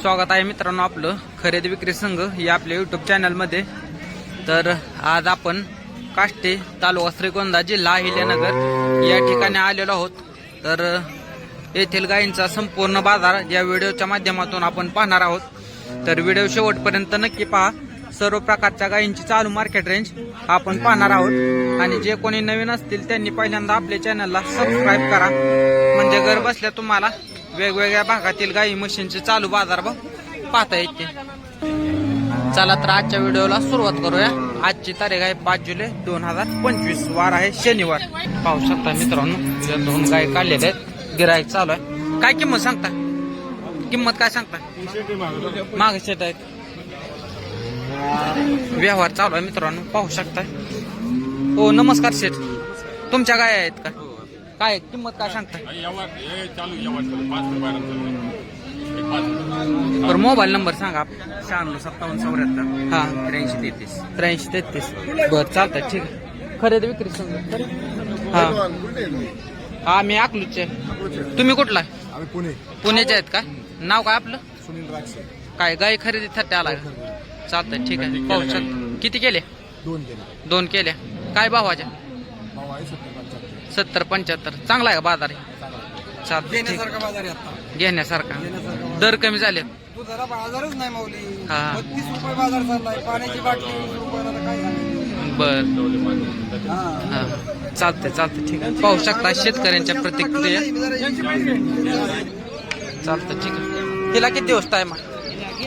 स्वागत आहे मित्रांनो आपलं खरेदी विक्री संघ या आपल्या युट्यूब चॅनलमध्ये तर आज आपण काष्टे तालुका श्रीगोंदा जिल्हा अहिल्यानगर या ठिकाणी आलेलो आहोत. तर येथील गायींचा संपूर्ण बाजार या व्हिडिओच्या माध्यमातून आपण पाहणार आहोत. तर व्हिडिओ शेवटपर्यंत नक्की पहा. सर्व प्रकारच्या गायींची चालू मार्केट रेंज आपण पाहणार आहोत. आणि जे कोणी नवीन असतील त्यांनी पहिल्यांदा आपल्या चॅनलला सबस्क्राईब करा. म्हणजे घर बसल्या तुम्हाला वेगवेगळ्या भागातील गाई म्हशींचे चालू बाजारभाव पाहता येते. चला तर आजच्या व्हिडिओला सुरुवात करूया. आजची तारीख आहे पाच जुलै दोन हजार पंचवीस. वार आहे शनिवार. पाहू शकता मित्रांनो दोन गाय काढलेल्या आहेत. गिराईक चालू आहे. काय किंमत सांगता? किंमत काय सांगता? मागे शेट आहेत. व्यवहार चालू आहे मित्रांनो पाहू शकता. हो नमस्कार शेठ तुमच्या गाय आहेत का? काय किंमत काय सांगता बरं मोबाईल नंबर सांगा शहाण्णव सत्तावन्न चौऱ्याहत्तर हा. त्र्याऐंशी तेहतीस. त्र्याऐंशी तेहतीस. बरं चालतंय ठीक आहे. खरेदी विक्री सांगा हा. हा मी अकलूचे तुम्ही कुठला आहे? आम्ही पुणे. पुण्याचे आहेत का? नाव काय आपलं? सुनील राक्षे. काय गाय खरेदी थट्टे आला का? चालतंय ठीक आहे. पाहू शकता. किती केले दोन गेले दोन केल्या. काय भावाच्या भाऊ आहे सत्तर पंच्याहत्तर सत्तर पंच्याहत्तर. चांगला आहे का बाजार? चालतंय ठीक. घेण्यासारखा बाजार आहे आता. घेण्यासारखा. घेण्यासारखा दर कमी झाले. तू जरा बाजारच नाही माऊली. हा. बत्तीस रुपये बाजार चाललाय. पाण्याची बाटली वीस रुपयाला तर काय सांगायचं? बर. हा. हा. चालतंय चालतंय ठीक आहे. पाहू शकता शेतकऱ्यांच्या प्रतिक्रिया. यांची. चालतं ठीक आहे. तिला किती दिवस टाइम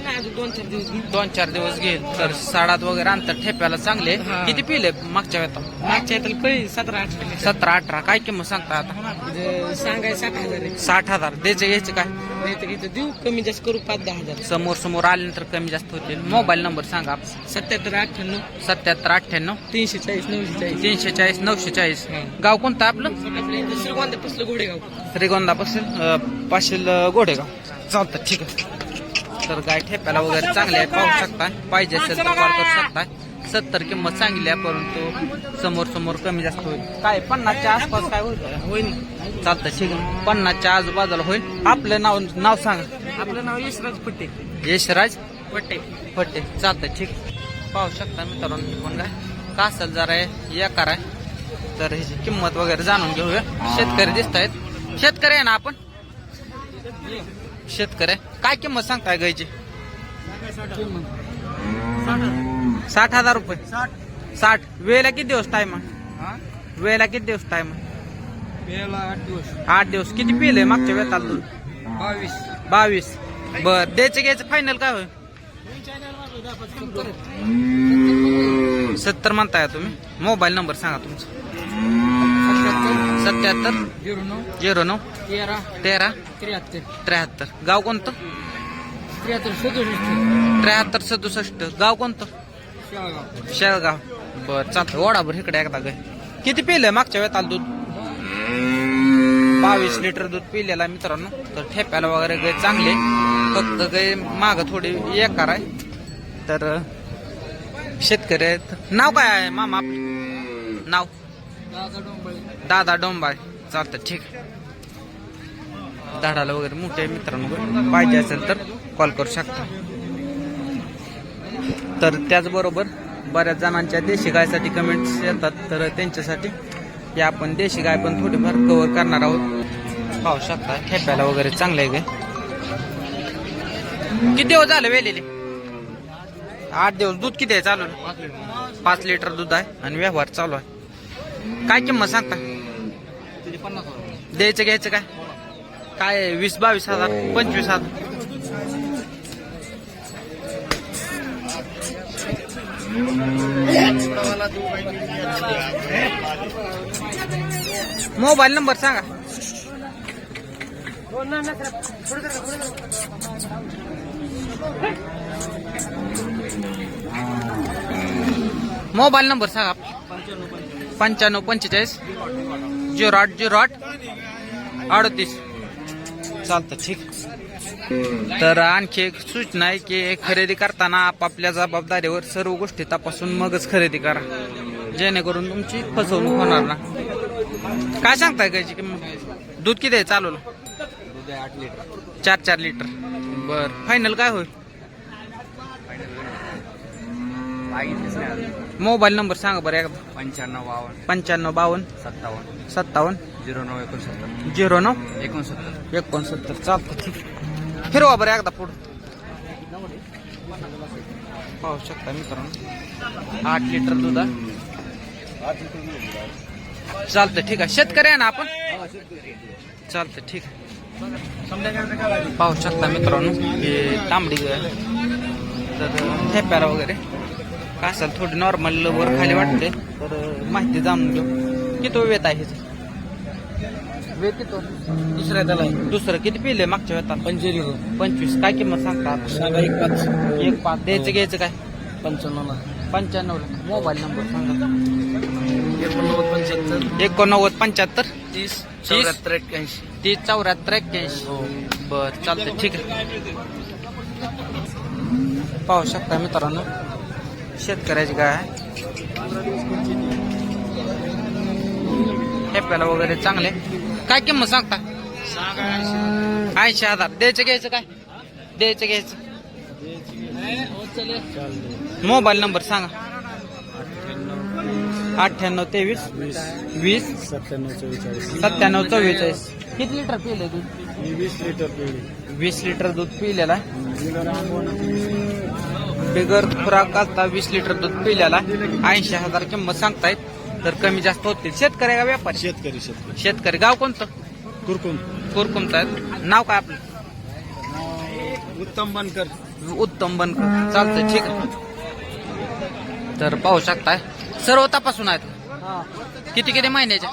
दोन चार दिवस घेईल तर साडात वगैरे अंतर ठेप्याला चांगले. किती पिले मागच्या वेळेत मागच्या येतील पै सतरा अठरा सतरा अठरा. काय किंमत सांगता आता? म्हणजे सांगाय साठ हजार आहे. साठ हजार. द्यायचे घ्यायचे काय? नाही तर इथं देऊ कमी जास्त करू पाच दहा हजार. समोर समोर आल्यानंतर कमी जास्त होतील. मोबाईल नंबर सांगा. सत्याहत्तर अठ्ठ्याण्णव. सत्याहत्तर अठ्ठ्याण्णव. तीनशे चाळीस नऊशे चाळीस तीनशे चाळीस नऊशे चाळीस हा. गाव कोणतं आपलं? आपल्या इथं श्रीगोंदा पसलं गोडेगाव. श्रीगोंदा पासून पाशील गोडेगाव. चालतं ठीक आहे. तर गाय ठेप्याला वगैरे चांगले आहे पाहू शकता. पाहिजे असेल तर कॉल करू शकता. सत्तर किंमत आहे परंतु समोर समोर कमी जास्त होईल. काय पन्नासच्या आसपास काय होईल? होईल. चालतं ठीक पन्नासच्या आजूबाजूला होईल. आपलं नाव नाव सांगा. आपलं नाव यशराज पट्टे यशराज पट्टे फटे. चालतं ठीक. पाहू शकता मित्रांनो पण काय कासल जरा आहे एकार आहे. तर ह्याची किंमत वगैरे जाणून घेऊया. शेतकरी दिसत आहेत शेतकरी आहे ना आपण? शेतकरी आहे. काय किंमत सांगताय गायची साठ हजार रुपये. साठ. वेळेला किती दिवस टाइम आहे? वेळेला किती दिवस टाइम आहे? पेला आठ दिवस. आठ दिवस किती पिले मागच्या वेळात दूध बावीस. बावीस. बर. द्यायचं घ्यायचं फायनल काय होईल? सत्तर म्हणताय तुम्ही. मोबाईल नंबर सांगा तुमचा. सत्याहत्तर. झिरो नऊ. झिरो नऊ. तेरा. तेरा. त्र्याहत्तर. त्र्याहत्तर. गाव कोणतं? त्र्याहत्तर सदुसष्ट. त्र्याहत्तर सदुसष्ट. गाव कोणतं? शेळगाव. शेळगाव. बर चालतं ओढाभर इकडे एकदा गाय किती पिलंय मागच्या वेळेत आलं दूध? बावीस लिटर दूध पिलेलं आहे मित्रांनो. तर ठेप्याला वगैरे गाय चांगले. फक्त गाय माग थोडी एकार आहे. तर शेतकरी आहेत. नाव काय आहे? मामा आपलं. नाव? दादा डोंबाळे चालतं ठीक. आहे. झाडाला वगैरे मोठे आहे मित्रांनो. पाहिजे असेल तर कॉल करू शकता. तर त्याचबरोबर बऱ्याच जणांच्या देशी गायसाठी कमेंट्स येतात. तर त्यांच्यासाठी या आपण देशी गाय पण थोडीफार कव्हर करणार आहोत. पाहू शकता खेप्याला वगैरे चांगलं आहे गाय किती दिवस झालं वेलेले? आठ दिवस. दूध किती आहे चालू? पाच लिटर दूध आहे आणि व्यवहार चालू आहे. काय किंमत सांगता? द्यायचं घ्यायचं काय? काय वीस बावीस हजार पंचवीस हजार. मोबाईल नंबर सांगा. मोबाईल नंबर सांगा. पंच्याण्णव पंचेचाळीस. झिरो आठ झिरो आठ अडतीस. चालतं ठीक. तर आणखी एक सूचना आहे की खरेदी करताना आपापल्या जबाबदारीवर सर्व गोष्टी तपासून मगच खरेदी करा. जेणेकरून तुमची फसवणूक होणार ना. काय सांगताय गायची किंमत दूध किती आहे चालू चार चार लिटर. बर. फायनल काय होईल? मोबाईल नंबर सांगा बरं एकदा. पंच्याण्णव बावन्न. पंच्याण्णव बावन्न. सत्तावन्न. सत्तावन्न. झिरो नऊ एकोणसत्तर. झिरो नऊ. एकोणसत्तर. एकोणसत्तर. चालतं ठीक फिरवा बरं एकदा पुढं. पाहू शकता मित्रांनो. आठ लिटर दूध. चालतं ठीक आहे. शेतकरी आहे ना आपण? चालतं ठीक आहे. पाहू शकता मित्रांनो हे तांबडी गाय आहे. तर ठेप्याला वगैरे. काय असेल थोडी नॉर्मल वर खाली वाटते तर माहिती जाणून घेऊ. किती वेत आहे किती? दुसऱ्या त्याला दुसरं किती पिले मागच्या वेतात पंचेरी पंचवीस. काय किंमत सांगता? आता? सांगा एक पाच. एक पाच. द्यायचं घ्यायचं काय? पंच्याण्णव पंच्याण्णव मोबाईल नंबर सांगा. एकोणनव्वद पंच्याहत्तर. एकोणनव्वद पंच्याहत्तर. तीस. चौऱ्याहत्तर एक्क्याऐंशी. तीस चौऱ्याहत्तर एक्क्याऐंशी. हो. बर चालतंय. ठीक आहे. पाहू शकता मित्रांनो. शेतकऱ्याची गाय आहे हेप्याला वगैरे चांगले. काय किंमत सांगता? ऐंशी हजार. द्यायचं घ्यायचं काय? द्यायचं घ्यायचं. मोबाईल नंबर सांगा. अठ्ठ्याण्णव तेवीस वीस सत्त्याण्णव चव्वेचाळीस. सत्त्याण्णव चव्वेचाळीस किती लिटर पिले दूध वीस लिटर पिळी वीस लिटर दूध पिलेला बिगर खुराक घालता वीस लिटर दूध पिलेला ऐंशी हजार किंमत सांगतायत. तर कमी जास्त होतील. शेतकरी का व्यापारी? शेतकरी शेतकरी. शेतकरी. गाव कोणतं? कुरकुम. कुरकुमचं आहे. नाव काय आपलं? उत्तम बनकर. उत्तम बनकर. चालतंय ठीक आहे. तर पाहू शकताय. सर्व तपासून आहेत. किती किती महिन्याच्या?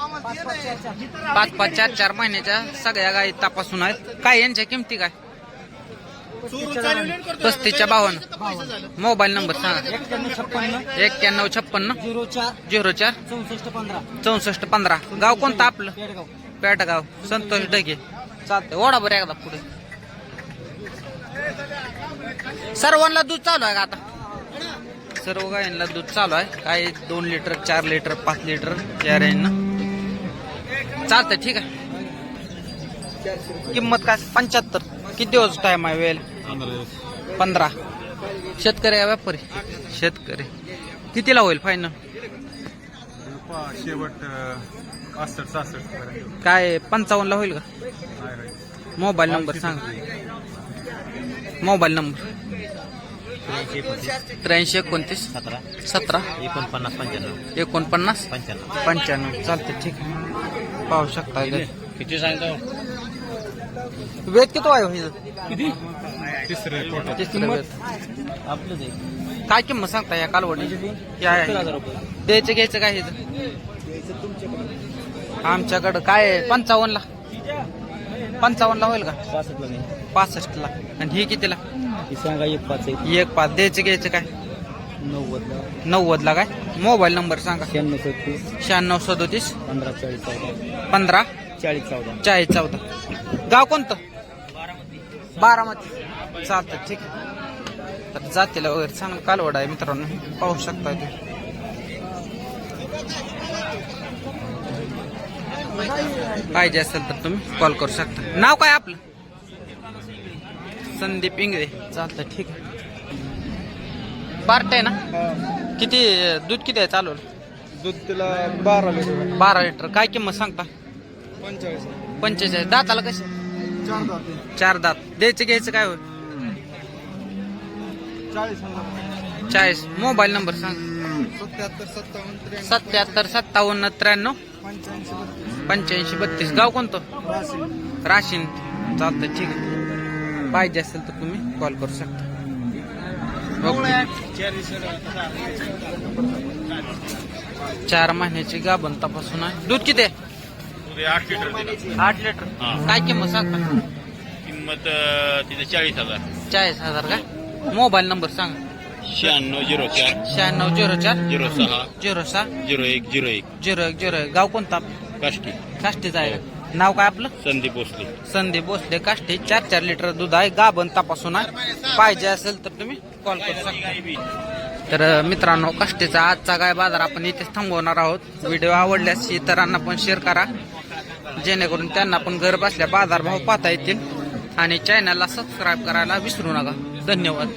पाच पाच चार चार महिन्याच्या सगळ्या गायी तपासून आहेत. काय यांच्या किमती काय? पस्तीसच्या बावन्न. मोबाईल नंबर सांगा. एक्क्याण्णव छप्पन्न. एक्क्याण्णव छप्पन्न. झिरो चार झिरो चार. चौसष्ट पंधरा. चौसष्ट पंधरा. गाव कोणतं आपलं? पेडगाव. पेटगाव संतोष ढगे. चालतंय ओढा बरं एकदा पुढे. सर्वांना दूध चालू आहे का आता? सर्व गायींना दूध चालू आहे. काय दोन लिटर चार लिटर पाच लिटर चार यांना चालतंय ठीक आहे. किंमत काय? पंच्याहत्तर. किती दिवस टाइम आहे वेळ पंधरा शेतकरी आहे व्यापारी? शेतकरी. कितीला होईल फायनल शेवट पासष्ट सहासष्ट पर्यंत. काय पंचावन्नला होईल का. मोबाईल नंबर सांगा. Mobile number. त्र्याऐंशी एकोणतीस. सतरा. सतरा. एकोणपन्नास पंच्याण्णव. एकोणपन्नास. पंच्याण्णव. पंच्याण्णव. चालते ठीक आहे. पाहू शकता. किती सांगतो? वेद किती आहे हो? तिसरे वेद. आहे काय किंमत सांगता या कालवडी रुपये. द्यायचं घ्यायचं काय हिचं? आमच्याकडं काय आहे? पंचावन्नला. पंचावन्नला होईल का? पासष्टला नाही. पासष्टला. आणि ही कितीला? सांगा एक पाच आहे. एक पाच. द्यायचं घ्यायचं काय? नव्वदला. नव्वदला काय? मोबाईल नंबर सांगा. शहाण्णव सत्तीस शहाण्णव सदोतीस. पंधरा चाळीस चौदा. पंधरा. चाळीस चौदा. चाळीस चौदा. गाव कोणतं? बारामती. चालतं ठीक आहे. तर जातीला वगैरे चांगलं कालवड आहे मित्रांनो. पाहू शकता ते पाहिजे असेल तर तुम्ही कॉल करू शकता. नाव काय आपलं? संदीप इंगळे. चालतं ठीक आहे. पार्ट आहे ना? किती दूध किती आहे चालू दूध तिला बारा लिटर. बारा लिटर. काय किंमत सांगता? पंचेचाळीस. पंचेचाळीस. दाताला कसे चार दाते द्यायचं घ्यायचं काय होईल? चाळीस मोबाईल नंबर सांग. सत्याहत्तर सत्तावन्न त्र्याण्णव. सत्याहत्तर सत्तावन्न त्र्याण्णव. पंच्याऐंशी बत्तीस. पंच्याऐंशी बत्तीस. गाव कोणतं? राशी राशीन. चालतं ठीक आहे. पाहिजे असेल तर तुम्ही कॉल करू शकता. ओके. चार महिन्याची गाभण तपासून आहे. दूध किती आहे? आठ लिटर आठ लिटर? काय किंमत सांगता? किंमत अं, तिथे चाळीस हजार. चाळीस हजार काय मोबाईल नंबर सांगा. शहाण्णव झिरो चार. शहाण्णव झिरो चार. झिरो सहा. झिरो सहा. झिरो एक झिरो एक. झिरो एक झिरो एक. गाव कोणतं काष्टी. काष्टीचं आहे का? नाव काय आपलं? संदीप भोसले. संदीप भोसले काष्टी. चार चार लिटर दूध आहे. गाभण तपासून आहे पाहिजे असेल तर तुम्ही कॉल करू शकता. तर अं, मित्रांनो काष्टीचा आजचा गाय बाजार आपण इथेच थांबवणार आहोत. व्हिडिओ आवडल्यास इतरांना पण शेअर करा. जेणेकरून त्यांना पण घर बसल्या बाजारभाव पाहता येतील. आणि चॅनलला सबस्क्राईब करायला विसरू नका. धन्यवाद.